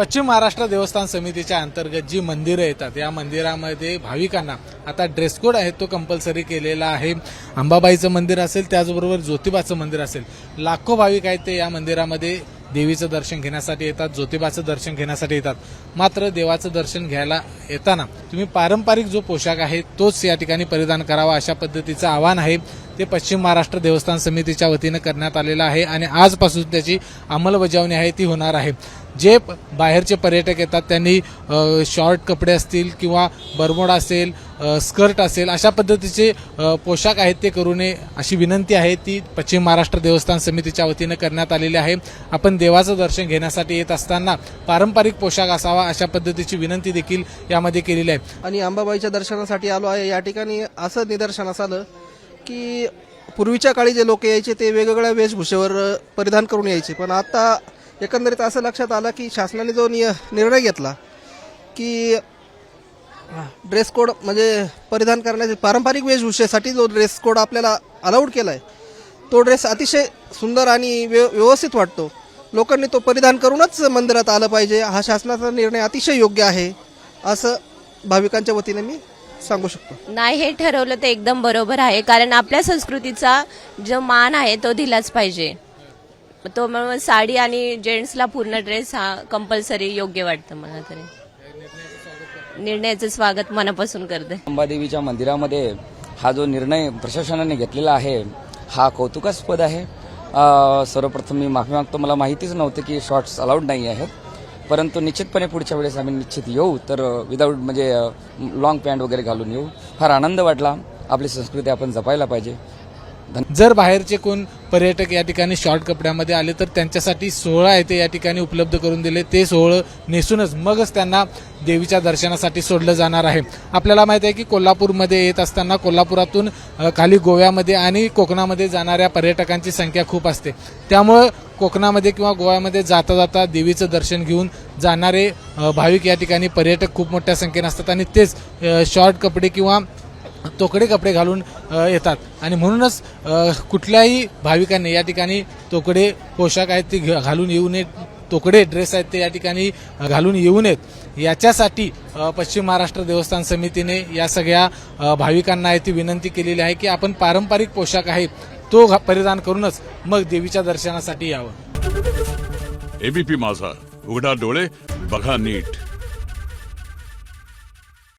पश्चिम महाराष्ट्र देवस्थान समितीच्या अंतर्गत जी मंदिरं येतात या मंदिरामध्ये भाविकांना आता ड्रेस कोड आहे तो कंपल्सरी केलेला आहे. अंबाबाईचं मंदिर असेल त्याचबरोबर ज्योतिबाचं मंदिर असेल लाखो भाविक आहेत ते या मंदिरामध्ये देवीचं दर्शन घेण्यासाठी येतात ज्योतिबाचं दर्शन घेण्यासाठी येतात. मात्र देवाचं दर्शन घ्यायला येताना तुम्ही पारंपरिक जो पोशाख आहे तोच या ठिकाणी परिधान करावा अशा पद्धतीचं आवाहन आहे. ते पश्चिम महाराष्ट्र देवस्थान समितीच्या वतीनं करण्यात आलेलं आहे आणि आजपासून त्याची अंमलबजावणी आहे ती होणार आहे. जे बाहेरचे पर्यटक येतात त्यांनी शॉर्ट कपडे असतील किंवा बरमोड असेल स्कर्ट असेल अशा पद्धतीचे पोशाख आहेत ते करू नये अशी विनंती आहे ती पश्चिम महाराष्ट्र देवस्थान समितीच्या वतीनं करण्यात आलेली आहे. आपण देवाचं दर्शन घेण्यासाठी येत असताना पारंपरिक पोशाख असावा अशा पद्धतीची विनंती देखील यामध्ये केलेली आहे. आणि अंबाबाईच्या दर्शनासाठी आलो आहे. या ठिकाणी असं निदर्शनास आलं की पूर्वीच्या काळी जे लोक यायचे ते वेगवेगळ्या वेशभूषेवर परिधान करून यायचे. पण आता एकंदरीत असं लक्षात आलं की शासनाने जो निय निर्णय घेतला की ड्रेस कोड म्हणजे परिधान करण्याचे पारंपरिक वेशभूषेसाठी जो ड्रेस कोड आपल्याला अलाउड केला आहे तो ड्रेस अतिशय सुंदर आणि व्यव व्यवस्थित वाटतो. लोकांनी तो परिधान करूनच मंदिरात आलं पाहिजे. हा शासनाचा निर्णय अतिशय योग्य आहे असं भाविकांच्या वतीने मी सांगू शकतो? नाही हे ठरवलं ते एकदम बरोबर आहे कारण आपल्या संस्कृतीचा जो मान आहे तो दिलाच पाहिजे. तो म्हणून साडी आणि जेंट्सला पूर्ण ड्रेस हा कंपल्सरी योग्य वाटतं मला तरी. निर्णयाचं स्वागत मनापासून करते. अंबादेवीच्या मंदिरामध्ये हा जो निर्णय प्रशासनाने घेतलेला आहे हा कौतुकास्पद आहे. सर्वप्रथम मी माफी मागतो मला माहितीच नव्हतं की शॉर्ट्स अलाउड नाही आहेत. परंतु निश्चितपणे पुढच्या वेळेस आम्ही निश्चित येऊ. तर विदाऊट म्हणजे लॉंग पॅन्ट वगैरे घालून येऊ. फार आनंद वाटला. आपली संस्कृती आपण जपायला पाहिजे. जर बाहेरचे कोण पर्यटक या ठिकाणी शॉर्ट कपड्यामध्ये आले तर त्यांच्यासाठी सोहळा आहे ते या ठिकाणी उपलब्ध करून दिले. ते सोहळं नेसूनच मगच त्यांना देवीच्या दर्शनासाठी सोडलं जाणार आहे. आपल्याला माहीत आहे की कोल्हापूरमध्ये येत असताना कोल्हापुरातून खाली गोव्यामध्ये आणि कोकणामध्ये जाणाऱ्या पर्यटकांची संख्या खूप असते. त्यामुळं कोकणामध्ये किंवा गोव्यामध्ये जाता जाता देवीचं दर्शन घेऊन जाणारे भाविक या ठिकाणी पर्यटक खूप मोठ्या संख्येने असतात. आणि तेच शॉर्ट कपडे किंवा तोकडे कपडे घालून येतात. आणि म्हणूनच कुठल्याही भाविकांनी या ठिकाणी तोकडे पोशाख आहेत ते घ- घालून येऊ नयेत. तोकडे ड्रेस आहेत ते या ठिकाणी घालून येऊ नयेत. याच्यासाठी पश्चिम महाराष्ट्र देवस्थान समितीने या सगळ्या भाविकांना आहे ती विनंती केलेली आहे की आपण पारंपरिक पोशाख आहे तो घा- परिधान करूनच मग देवीच्या दर्शनासाठी यावं. एबीपी माझा. उघडा डोळे बघा नीट.